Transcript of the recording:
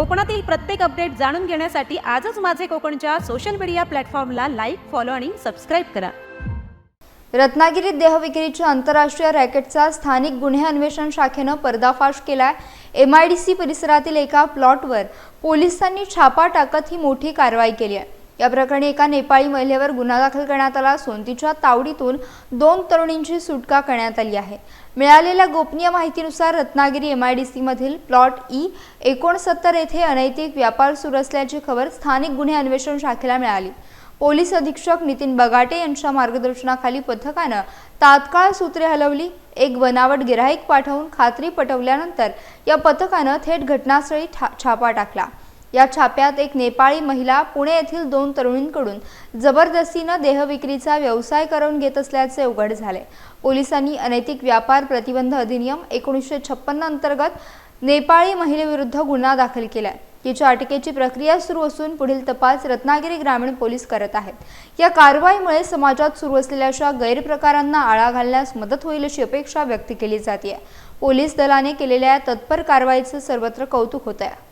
कोकणातील प्रत्येक अपडेट जाणून घेण्यासाठी आजच माझे कोकणच्या सोशल मीडिया प्लॅटफॉर्मला लाईक फॉलो आणि सबस्क्राईब करा. रत्नागिरीत देहविक्रीच्या आंतरराष्ट्रीय रॅकेटचा स्थानिक गुन्हे अन्वेषण शाखेनं पर्दाफाश केलाय. एम आय डी सी परिसरातील एका प्लॉटवर पोलिसांनी छापा टाकत ही मोठी कारवाई केली आहे. या प्रकरणी एका नेपाळी महिलेवर गुन्हा दाखल करण्यात आला असून तिच्या तावडीतून दोन तरुणींची सुटका करण्यात आली आहे. मिळालेल्या गोपनीय माहितीनुसार रत्नागिरी एम आय डी सीमधील प्लॉट ई एकोणसत्तर येथे अनैतिक व्यापार सुरू असल्याची खबर स्थानिक गुन्हे अन्वेषण शाखेला मिळाली. पोलीस अधीक्षक नितीन बगाटे यांच्या मार्गदर्शनाखाली पथकानं तात्काळ सूत्रे हलवली एक बनावट गिराईक पाठवून खात्री पटवल्यानंतर या पथकानं थेट घटनास्थळी छापा टाकला. या छाप्यात एक नेपाळी महिला पुणे येथील दोन तरुणींकडून जबरदस्तीनं देहविक्रीचा व्यवसाय करून घेत असल्याचे उघड झाले. पोलिसांनी अनैतिक व्यापार प्रतिबंध अधिनियम एकोणीसशे छप्पन्न अंतर्गत नेपाळी महिलेविरुद्ध गुन्हा दाखल केलाय. तिच्या अटकेची प्रक्रिया सुरू असून पुढील तपास रत्नागिरी ग्रामीण पोलीस करत आहेत. या कारवाईमुळे समाजात सुरू असलेल्या अशा गैरप्रकारांना आळा घालण्यास मदत होईल अशी अपेक्षा व्यक्त केली जाते पोलीस दलाने केलेल्या तत्पर कारवाईचं सर्वत्र कौतुक होत आहे